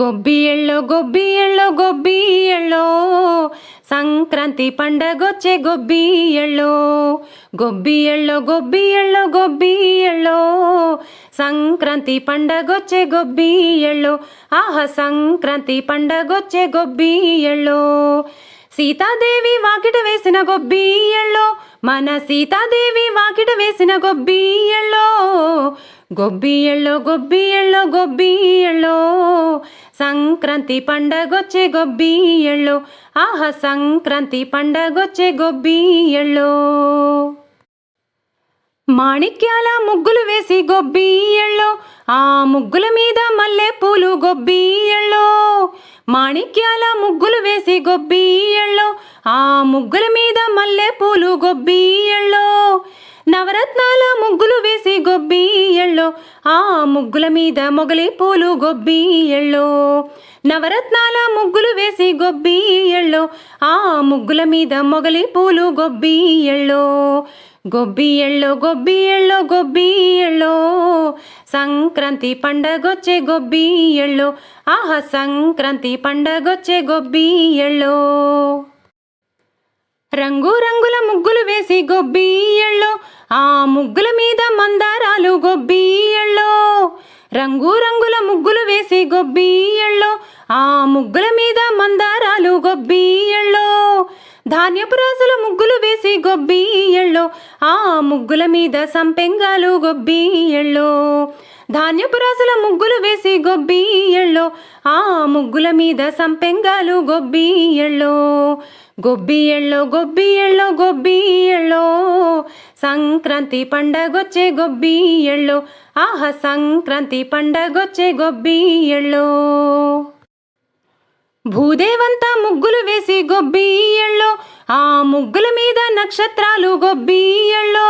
గొబ్బి ఎళ్ళో గొబ్బి ఎళ్ళో గొబ్బి ఎళ్ళో సంక్రాంతి పండగొచ్చే గొబ్బి ఎళ్ళో గొబ్బి ఎళ్ళో గొబ్బి ఎళ్ళో గొబ్బి ఎళ్ళో సంక్రాంతి పండగొచ్చే గొబ్బి ఎళ్ళో ఆహ సంక్రాంతి పండగొచ్చే గొబ్బి ఎళ్ళో సీతాదేవి వాకిట వేసిన గొబ్బి ఎళ్ళో మన సీతాదేవి వాకిట వేసిన గొబ్బి ఎళ్ళో గొబ్బి ఎళ్ళో గొబ్బి ఎళ్ళో గొబ్బి ఎళ్ళో సంక్రాంతి పండగొచ్చే గొబ్బి ఎళ్ళో. సంక్రాంతి పండగొచ్చే గొబ్బి ఎళ్ళో. మాణిక్యాల ముగ్గులు వేసి గొబ్బి ఎళ్ళో. ఆ ముగ్గుల మీద మల్లె పూలు గొబ్బి ఎళ్ళో. మాణిక్యాల ముగ్గులు వేసి గొబ్బి ఎళ్ళో. ఆ ముగ్గుల మీద మల్లె పూలు గొబ్బి ఎళ్ళో. నవరత్నాల ముగ్గులు వేసి గొబ్బి ఎళ్ళో ఆ ముగ్గుల మీద మొగలి పూలు గొబ్బి ఎళ్ళో. నవరత్నాల ముగ్గులు వేసి గొబ్బి ఎళ్ళో ఆ ముగ్గుల మీద మొగలి పూలు గొబ్బి ఎళ్ళో. గొబ్బి ఎళ్ళో గొబ్బి ఎళ్ళో గొబ్బి ఎళ్ళో. సంక్రాంతి పండగొచ్చే గొబ్బి ఎళ్ళో ఆహా సంక్రాంతి పండగొచ్చే గొబ్బి ఎళ్ళో. రంగు రంగుల ముగ్గులు వేసి గొబ్బీయళ్ళో ఆ ముగ్గుల మీద మందారాలు గొబ్బి రంగురంగుల ముగ్గులు వేసి గొబ్బీయళ్ళో ఆ ముగ్గుల మీద మందారాలు గొబ్బి ధాన్యపు రాజుల ముగ్గులు వేసి గొబ్బీయళ్ళో ఆ ముగ్గుల మీద సంపెంగాలు గొబ్బి ధాన్యపు రాసుల ముగ్గులు వేసి గొబ్బియ్యళ్ళో ఆ ముగ్గుల మీద సంపెంగాలు గొబ్బి గొబ్బి ఎళ్ళో గొబ్బి ఎళ్ళో గొబ్బి ఎళ్ళో. సంక్రాంతి పండగొచ్చే గొబ్బి ఎళ్ళో. ఆహ సంక్రాంతి పండగొచ్చే గొబ్బి ఎళ్ళో. భూదేవంతా ముగ్గులు వేసి గొబ్బీయళ్ళో ఆ ముగ్గుల మీద నక్షత్రాలు గొబ్బీయళ్ళో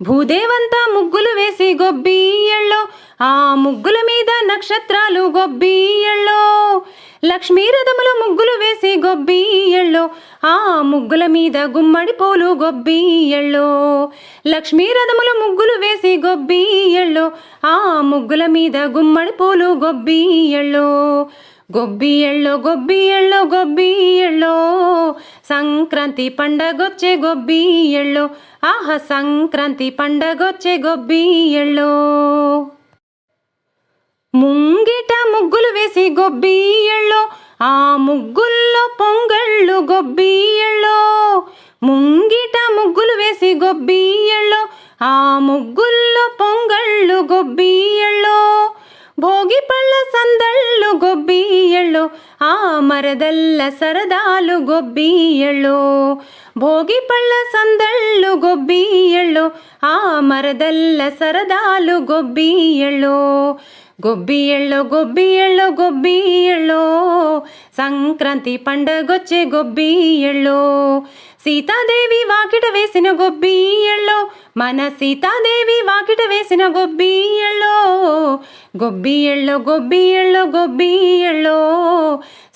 భూదేవంతా ముగ్గులు వేసి గొబ్బీయళ్ళో ఆ ముగ్గుల మీద నక్షత్రాలు గొబ్బీయళ్ళో లక్ష్మీ రథములు ముగ్గులు వేసి గొబ్బియళ్ళో ఆ ముగ్గుల మీద గుమ్మడి పూలు గొబ్బీయళ్ళో లక్ష్మీ రథములు ముగ్గులు వేసి గొబ్బియళ్ళో ఆ ముగ్గుల మీద గుమ్మడి పూలు గొబ్బీయళ్ళో గొబ్బి ఎళ్ళో గొబ్బి ఎళ్ళో గొబ్బి ఎళ్ళో సంక్రాంతి పండగొచ్చే గొబ్బి ఎళ్ళో సంక్రాంతి పండగొచ్చే గొబ్బి ఎళ్ళో ముంగిట ముగ్గులు వేసి గొబ్బి ఎళ్ళో ఆ ముగ్గుల్లో పొంగళ్ళు గొబ్బి ఎళ్ళో ముంగిట ముగ్గులు వేసి గొబ్బి ఎళ్ళో ఆ ముగ్గుల్లో పొంగళ్ళు గొబ్బి ఎళ్ళో భోగి పళ్ళ సందళ్ళు గొబ్బి ఎళ్ళో ఆ మరదల్ల సరదాలు గొబ్బి ఎళ్ళో భోగి పళ్ళ సందళ్ళు గొబ్బి ఎళ్ళో ఆ మరదల్ల సరదాలు గొబ్బి ఎళ్ళో గొబ్బి ఎళ్ళో గొబ్బి ఎళ్ళో గొబ్బి ఎళ్ళో సంక్రాంతి పండగొచ్చే గొబ్బి ఎళ్ళో సీతాదేవి వాకిట వేసిన గొబ్బి ఎళ్ళో మన సీతాదేవి వాకిట వేసిన గొబ్బి ఎళ్ళో గొబ్బి ఎళ్ళో గొబ్బి ఎళ్ళో గొబ్బి ఎళ్ళో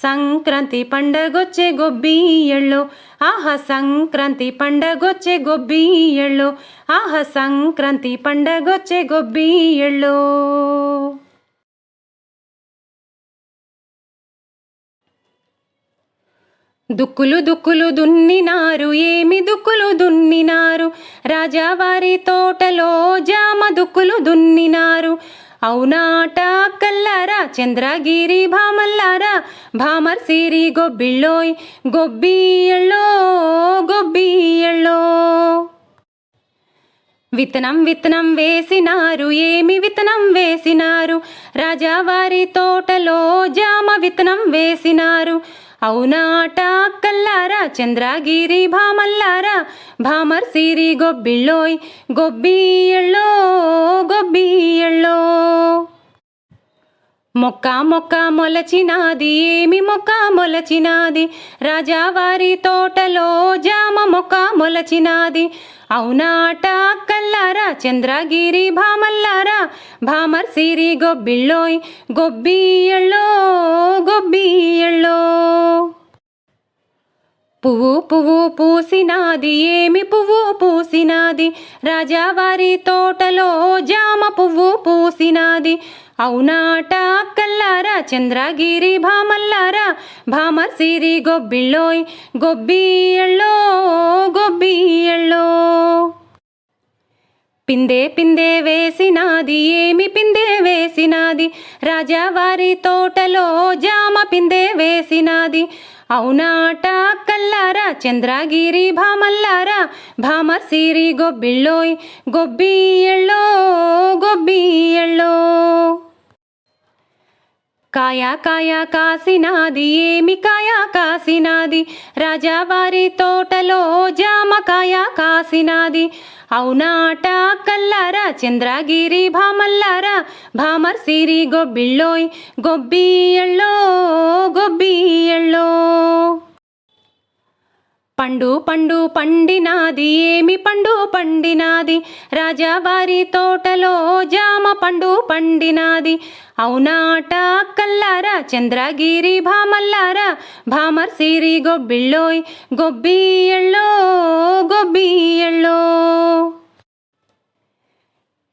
సంక్రాంతి పండగొచ్చే గొబ్బి ఎళ్ళో ఆహ సంక్రాంతి పండగొచ్చే గొబ్బి ఎళ్ళో ఆహ సంక్రాంతి పండగొచ్చే గొబ్బి దుక్కులు దుక్కులు దున్నినారు ఏమి దుక్కులు దున్నినారు? రాజావారి తోటలో జామ దుక్కులు దున్నినారు. అవునాట కల్లారా చంద్రగిరి భామల్లారా? భామర్ సిరి గొబ్బిళ్ళోయ్ గొబ్బి ఎళ్ళో విత్తనం విత్తనం వేసినారు ఏమి విత్తనం వేసినారు? రాజావారి తోటలో జామ విత్తనం వేసినారు. అవునాట కల్లారా చంద్రగిరి భామల్లారా? భామర్ సిరి గొబ్బిళ్ళోయ్ గొబ్బియళ్ళో గొబ్బియళ్ళో మొక్క మొక్క మొలచినాది ఏమి మొక్క మొలచినాది? రాజావారి తోటలో జామ మొక్క మొలచినాది అవునాట కల్లారా చంద్రగిరి భామల్లారా భామర్ సిరి గొబ్బిళ్ళోయ్ గొబ్బియళ్ళో గొబ్బియళ్ళో పువ్వు పువ్వు పూసినాది ఏమి పువ్వు పూసినాది? రాజావారి తోటలో జామ పువ్వు పూసినాది. అవునాట కల్లారా చంద్రగిరి భామల్లారా? భామ సిరి గొబ్బిళ్ళోయ్ గొబ్బియళ్ళో గొబ్బియళ్ళో పిందే పిందే వేసినాది ఏమి పిందే వేసినాది? రాజావారి తోటలో జామ పిందే వేసినాది. అవునాట కల్లారా చంద్రగిరి భామల్లారా? భామ సిరి గొబ్బిళ్ళోయ్ గొబ్బియళ్ళో గొబ్బియళ్ళో కాయా కాయా కాసినాది ఏమి కాయా కాసినాది? రాజావారి తోటలో జామకాయ కాసినాది. అవునాట కల్లారా చంద్రగిరి భామల్లారా భామర్ సిరి గొబ్బిళ్ళోయ్ గొబ్బియళ్ళో గొబ్బియళ్ళో పండు పండు పండినాది ఏమి పండు పండినాది? రాజావారి తోటలో జామ పండు పండినాది. అవునాట కల్లారా చంద్రగిరి భామల్లారా? భామర్ సిరి గొబ్బిళ్ళోయ్ గొబ్బియళ్ళో గొబ్బియళ్ళో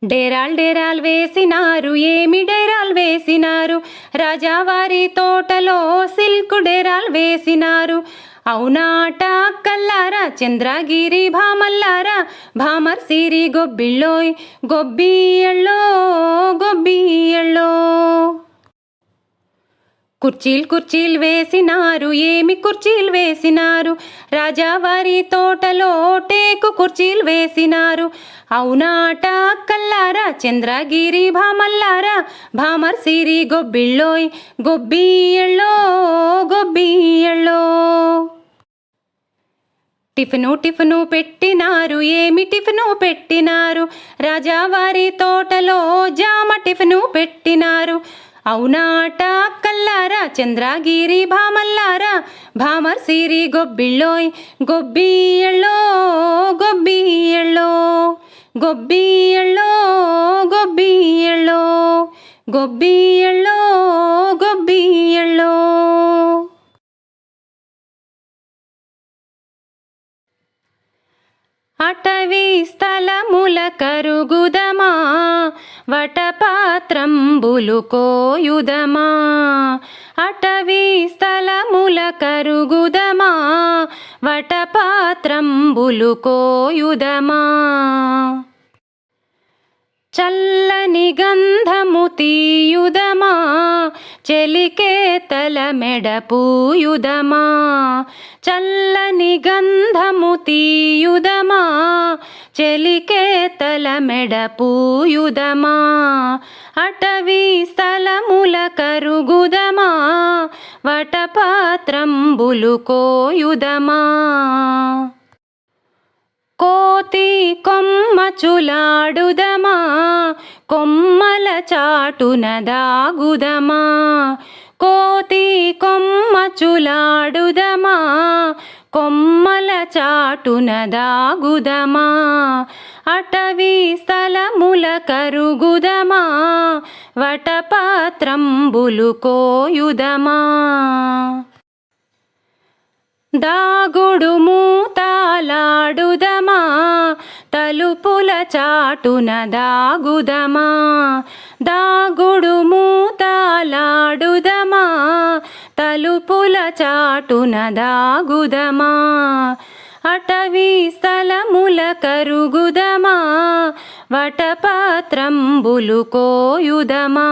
డేరాల్ డేరాల్ వేసినారు ఏమి డేరాల్ వేసినారు? రాజావారి తోటలో సిల్క్ డేరాల్ వేసినారు. అవునాట కల్లారా చంద్రగిరి భామల్లారా భామర్ సిరి గొబ్బిళ్ళోయ్ గొబ్బియళ్ళో గొబ్బియళ్ళో కుర్చీలు కుర్చీలు వేసినారు ఏమి కుర్చీలు వేసినారు? రాజావారి తోటలో టేకు కుర్చీలు వేసినారు. అవునాట కల్లారా చంద్రగిరి భామల్లారా? భామర్ సిరి గొబ్బిళ్ళోయ్ గొబ్బియళ్ళో గొబ్బియళ్ళో టిఫిను టిఫిను పెట్టినారు ఏమి టిఫిను పెట్టినారు? రాజావారి తోటలో జామ టిఫిను పెట్టినారు. అవునాట కల్లారా చంద్రగిరి భామల్లారా భామర్ సిరి గొబ్బిళ్ళోయ్ గొబ్బియళ్ళో గొబ్బియళ్ళో గొబ్బియళ్ళో గొబ్బియళ్ళో గొబ్బియళ్ళో గొబ్బియళ్ళో అటవీ స్థలముల కరుగుదా వటపాత్రంబులు కోయుదమా? అటవీ స్థలముల కరుగుదమా? వటపాత్రంబులు కోయుదమా? చల్లని గంధము తీయుదమా? చెలికేతల మెడపూయుదమా చల్లని గంధము తీయుదమా? చెలికేతల మెడ పూయుదమా? అటవీ స్థలముల కరుగుదమా? వటపాత్రంబులు కోయుదమా? కోతి కొమ్మ చులాడుదమా? కొమ్మల చాటున దాగుదమా? కోతి కొమ్మ చులాడుదమా? కొమ్మల చాటున దాగుదమా? అటవీ స్థలముల కరుగుదమా? వటపాత్రంబులు కోయుదమా? దాగుడు మూతాలాడుదమా? తలుపుల చాటున దాగుదమా? దాగుడు మూతాలాడుదమా? తలుపుల చాటున దాగుదమా? అటవీ స్థలముల కరుగుదమా? వటపాత్రంబులు కోయుదమా?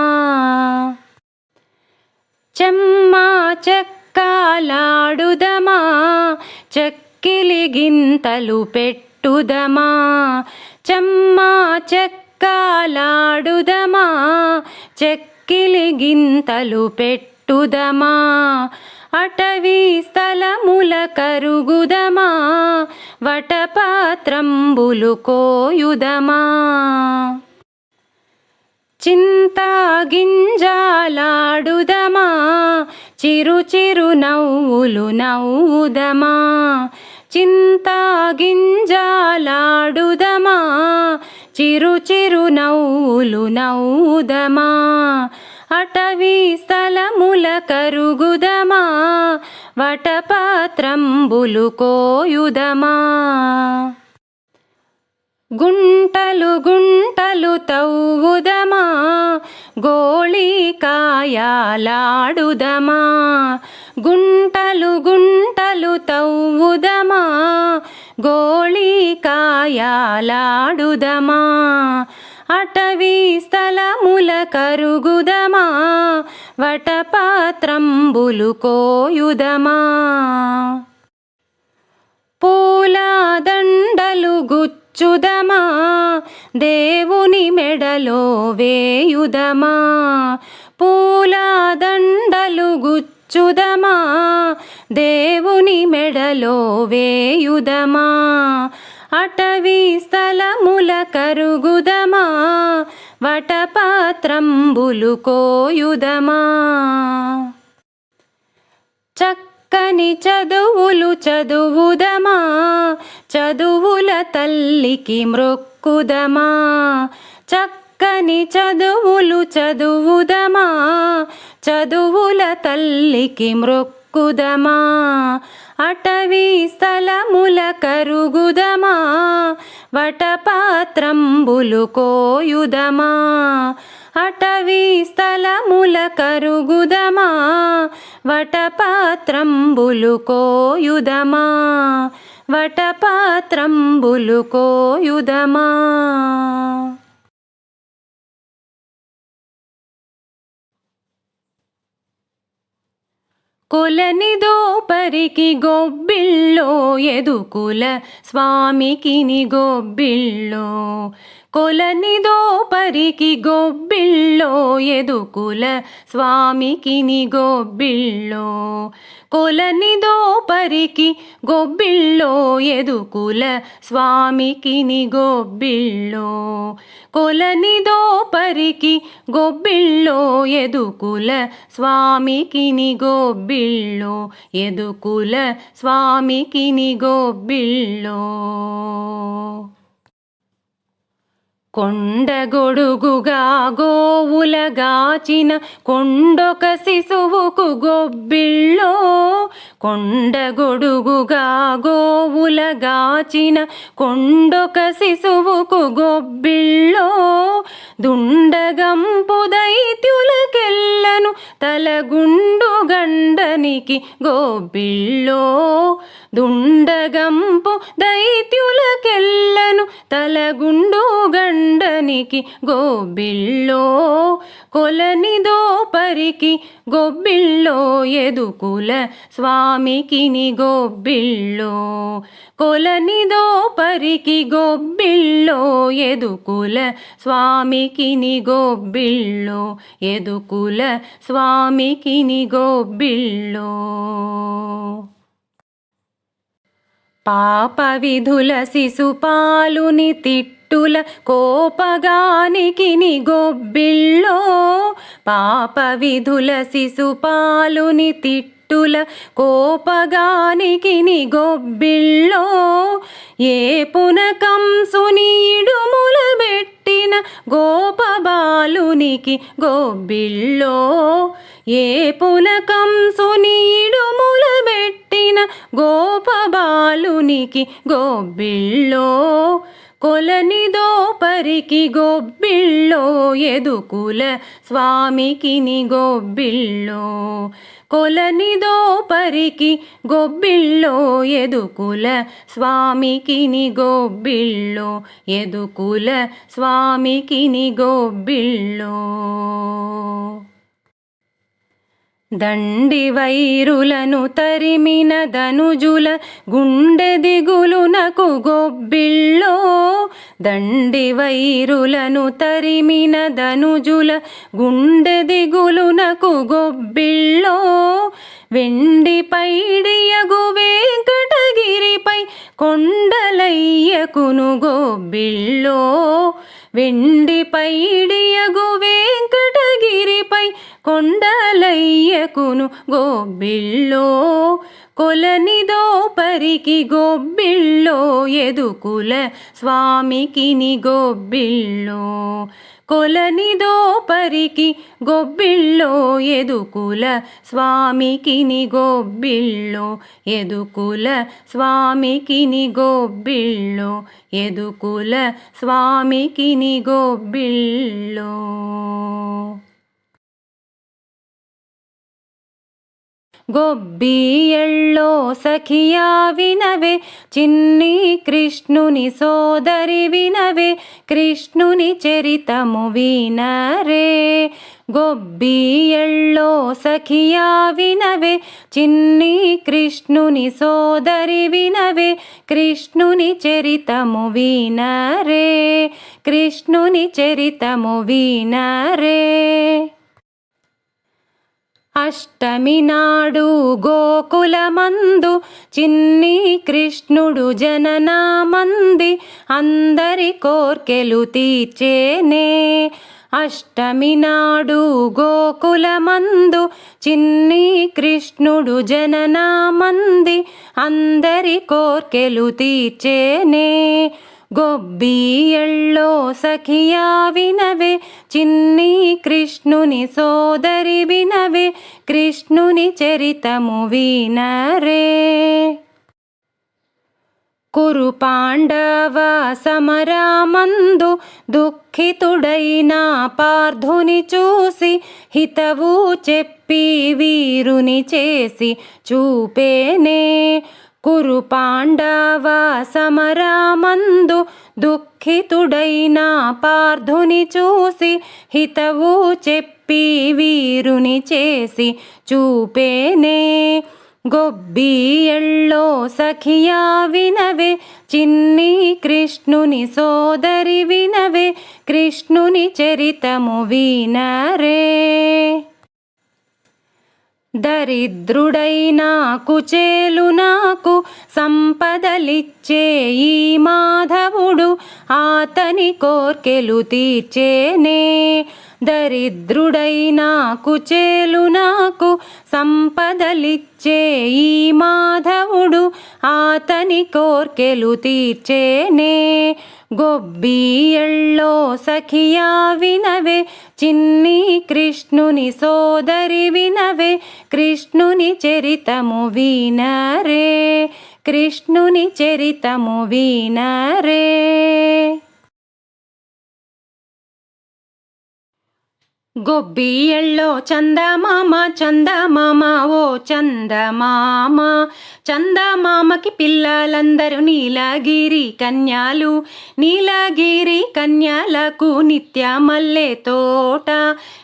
చెమ్మా చెక్కాలాడుదమా? చెక్కిలి గింతలు పెట్టుదమా? చెమ్మా చెక్కాలాడుదమా? చెక్కిలి గింతలు పెట్టు పట్టుదమా? అటవీ స్థలముల కరుగుదమా? వటపాత్రంబులు కోయుదమా? చింత గింజాలాడుదమా చిరు చిరు నవ్వులు నవ్వుదమా? చింత గింజాలాడుదమా చిరు చిరు నవ్వులు నవ్వుదమా? అటవీ స్థలముల కరుగుదమా వటపాత్రంబులు కోయుదమా? గుంటలు గుంటలు తవ్వుదమా గోళీకాయాలాడుదమా గుంటలు గుంటలు తవ్వుదమా గోళీకాయాలాడుదమా అటవీ స్థలముల కరుగుదమా? వటపాత్రంబులు కోయుదమా? పూలాదండలు గుచ్చుదమా? దేవుని మెడలో వేయుదమా? పూలాదండలు గుచ్చుదమా? దేవుని మెడలో వేయుదమా? అటవీ స్థలముల కరుగుదమా? వటపాత్రంబులు కోయుదమా? చక్కని చదువులు చదువుదమా? చదువుల తల్లికి మ్రొక్కుదమా? చక్కని చదువులు చదువుదమా? చదువుల తల్లికి మ్రొక్కుదమా? అటవీ స్థలముల కరుగుదమా? వటపాత్రంబులు కోయుదమా? అటవీ స్థలముల కరుగుదమా? వటపాత్రంబులు కోయుదమా? వటపాత్రంబులు కోయుదమా? కొలనిదో పరికి గొబ్బిళ్ళో ఎదుకుల స్వామికిని గొబ్బిళ్ళో. కొలనిదో పరికి గొబ్బిళ్ళో ఎదుకుల స్వామికిని గొబ్బిళ్ళో. కొలనిదో పరికి గొబ్బిళ్ళో ఎదుకుల స్వామికి గొబ్బిళ్ళో. కొలనిదో పరికి గొబ్బిళ్ళో ఎదుకుల స్వామికి గొబ్బిళ్ళో. ఎదుకుల స్వామికి గొబ్బిళ్ళో. కొండగొడుగుగా గోవులగాచిన కొండొక శిశువుకు గొబ్బిళ్ళో. కొండగొడుగుగా గోవులగాచిన కొండొక శిశువుకు గొబ్బిళ్ళో. దుండగంపు దైత్యులకెల్లను తలగుండు గండనికి గోబిళ్ళో దుండగంపు దైత్యులకెల్లను తలగుండు గండ కొండనికి గోబిళ్ళో కొలనిదో పరికి గొబ్బిళ్ళో ఎదుకుల స్వామికిని గొబ్బిళ్ళో కొలనిదో పరికి గొబ్బిళ్ళో ఎదుకుల స్వామికిని గొబ్బిళ్ళో ఎదుకుల స్వామికిని గొబ్బిళ్ళో. పాప విధుల శిశుపాలుని తిట్టుల కోపగానికి గొబ్బిళ్ళో పాప విధుల శిశుపాలుని తిట్టుల కోపగానికి గొబ్బిళ్ళో ఏ పునకంసుని ఇడుముల పెట్టిన గోపబాలునికి గొబ్బిళ్ళో ఏ పునకంసుని ఇడుముల పెట్టిన గోపబాలునికి గొబ్బిళ్ళో కొలనిదో పరికి గొబ్బిళ్ళో ఎదుకుల స్వామికి గొబ్బిళ్ళో. కొలనిదో పరికి గొబ్బిళ్ళో ఎదుకుల స్వామికి గొబ్బిళ్ళో. ఎదుకుల స్వామికి గొబ్బిళ్ళో. దండి వైరులను తరిమిన ధనుజుల గుండె దిగులునకు గొబ్బిళ్ళో. దండి వైరులను తరిమిన ధనుజుల గుండె దిగులునకు గొబ్బిళ్ళో. వెండి పైడియగు వెంకటగిరిపై కొండలయ్యకును గొబ్బిళ్ళో. వెండి పైడియగు వే కొండలయ్యకును గొబ్బిళ్ళో కొలనిదో పరికి గొబ్బిళ్ళో ఎదుకుల స్వామికి ని గొబ్బిళ్ళో కొలనిదో పరికి గొబ్బిళ్ళో ఎదుకుల స్వామికి గొబ్బిళ్ళో ఎదుకుల స్వామికి గొబ్బిళ్ళో ఎదుకుల స్వామికి గొబ్బిళ్ళో. గొబ్బిళ్ళో గొబ్బియళ్ళో సఖియా వినవే చిన్ని కృష్ణుని సోదరి వినవే కృష్ణుని చరితము వినరే. గొబ్బియళ్ళో సఖియా వినవే చిన్ని కృష్ణుని సోదరి వినవే కృష్ణుని చరితము వినరే. కృష్ణుని చరితము వినరే. అష్టమి నాడు గోకులమందు చిన్ని కృష్ణుడు జననామంది అందరి కోర్కెలు తీర్చేనే. అష్టమి నాడు గోకులమందు చిన్ని కృష్ణుడు జననామంది అందరి కోర్కెలు తీర్చేనే. గొబ్బియళ్ళో సఖియా వినవే చిన్ని కృష్ణుని సోదరి వినవే కృష్ణుని చరితము వినరే. కురు పాండవ సమరామందు దుఃఖితుడైన పార్థుని చూసి హితవు చెప్పి వీరుని చేసి చూపేనే. కురు పాండవ సమరామందు దుఃఖితుడైన పార్థుని చూసి హితవు చెప్పి వీరుని చేసి చూపేనే. గొబ్బియళ్ళో సఖియా వినవే చిన్ని కృష్ణుని సోదరి వినవే కృష్ణుని చరితము వినరే. దరిద్రుడైన కుచేలు నాకు సంపదలిచ్చే ఈ మాధవుడు ఆతని కోర్కెలు తీర్చేనే. దరిద్రుడైన కుచేలు నాకు సంపదలిచ్చే ఈ మాధవుడు ఆతని కోర్కెలు తీర్చేనే. గొబ్బియళ్ళో సఖియా వినవే చిన్ని కృష్ణుని సోదరి వినవే కృష్ణుని చరితము వినరే కృష్ణుని చరితము వినరే. గొబ్బియళ్ళో చందమామ చందమామ ఓ చందమామ. చందమామకి పిల్లలందరూ నీలగిరి కన్యాలు. నీలగిరి కన్యాలకు నిత్య మల్లె తోట.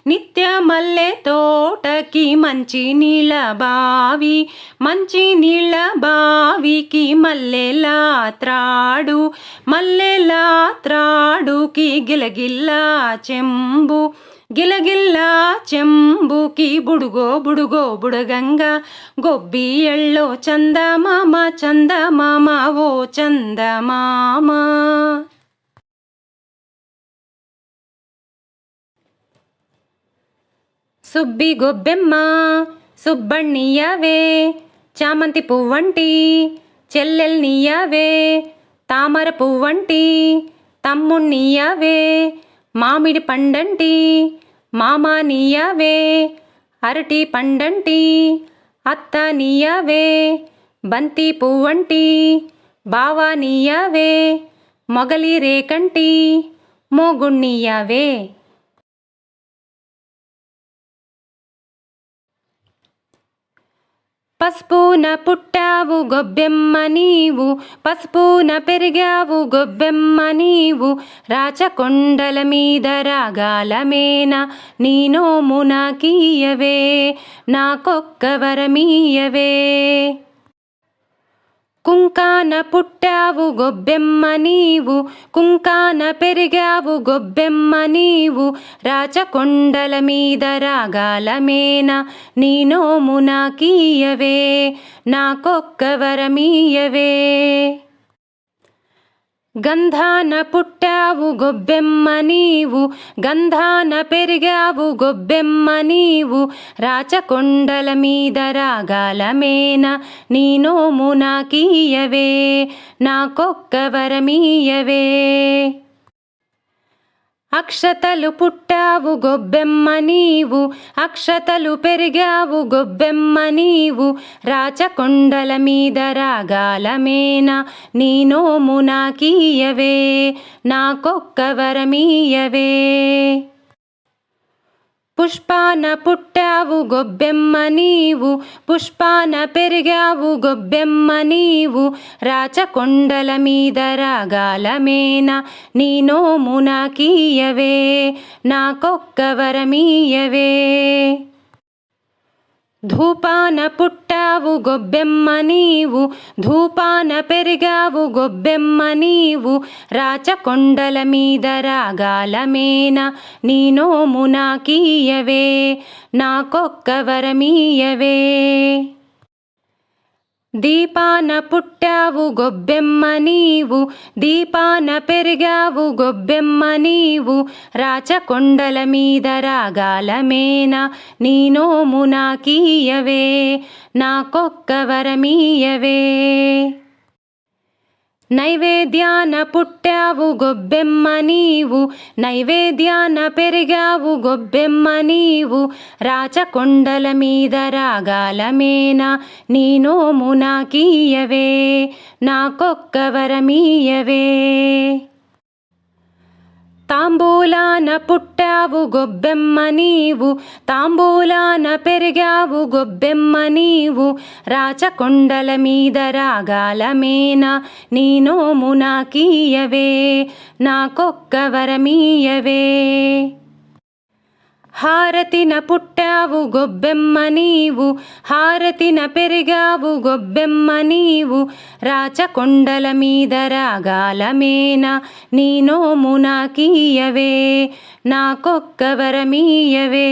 నిత్య మల్లె తోటకి మంచి నీళ్ళ బావి. మంచి నీళ్ళ బావికి మల్లెలా త్రాడు మల్లెలా త్రాడుకి గిలగిల్లా చెంబు. గిలగిల్లా చెంబుకి బుడుగో బుడుగో బుడగంగా. గొబ్బియళ్ళో చందమామ చందమామ ఓ చందమామ. సుబ్బి గొబ్బెమ్మ సుబ్బణ్ణియావే చామంతి పువ్వంటి చెల్లెల్నియావే తామర పువ్వంటి తమ్ముణ్ణియావే మామిడి పండంటి మామ నీయవే అరటి పండంటి అత్త నీయవే బంతి పువ్వంటి బావ నీయవే మొగలి రేకంటి మోగుణ్ణియవే పసుపున పుట్టావు గొబ్బెమ్మ నీవు పసుపున పెరిగావు గొబ్బెమ్మ నీవు. రాచకొండల మీద రాగాలమేన? నీ నోము నాకీయవే నాకొక్క వరమీయవే. కుంకాన పుట్టావు గొబ్బెమ్మ నీవు కుంకాన పెరిగావు గొబ్బెమ్మ నీవు. రాచకొండల మీద రాగాలమేన నీ నోము నాకీయవే నాకొక్క వరమీయవే. గంధాన పుట్టావు గొబ్బెమ్మ నీవు గంధాన పెరిగావు గొబ్బెమ్మ నీవు. రాచకొండల మీద రాగాలమేన నీ నోము నాకీయవే నాకొక్క వరమీయవే. అక్షతలు పుట్టావు గొబ్బెమ్మ నీవు అక్షతలు పెరిగావు గొబ్బెమ్మ నీవు. రాచకొండల మీద రాగాలమేనా నీ నోము నాకీయవే నాకొక్క వరమీయవే. పుష్పాన పుట్టావు గొబ్బెమ్మ నీవు పుష్పాన పెరిగావు గొబ్బెమ్మ నీవు. రాచకొండల మీద రాగాలమేనా నీ నోము నాకీయవే నాకొక్క వరమీయవే. ధూపాన పుట్టావు గొబ్బెమ్మ నీవు ధూపాన పెరిగావు గొబ్బెమ్మ నీవు. రాచకొండల మీద రాగాలమేన నీ నోము నాకీయవే నాకొక్క వరమీయవే. దీపాన పుట్టావు గొబ్బెమ్మ నీవు దీపాన పెరిగావు గొబ్బెమ్మ నీవు రాచకొండల మీద రాగాలమేనా నీ నోము నాకీయవే నాకొక్క వరమీయవే. నైవేద్యాన పుట్టావు గొబ్బెమ్మ నీవు నైవేద్యాన పెరిగావు గొబ్బెమ్మ నీవు. రాచకొండల మీద రాగాలమేన నీ నోము నాకీయవే నాకొక్క వరమీయవే. తాంబూలాన పుట్టావు గొబ్బెమ్మ నీవు తాంబూలాన పెరిగావు గొబ్బెమ్మ నీవు. రాచకొండల మీద రాగాలమేనా నీ నోము నాకీయవే నాకొక్క వరమీయవే. హారతిన పుట్టావు గొబ్బెమ్మ నీవు హారతిన పెరిగావు గొబ్బెమ్మ నీవు. రాచకొండల మీద రాగాలమేన? నీ నోము నాకీయవే నాకొక్క వరమీయవే.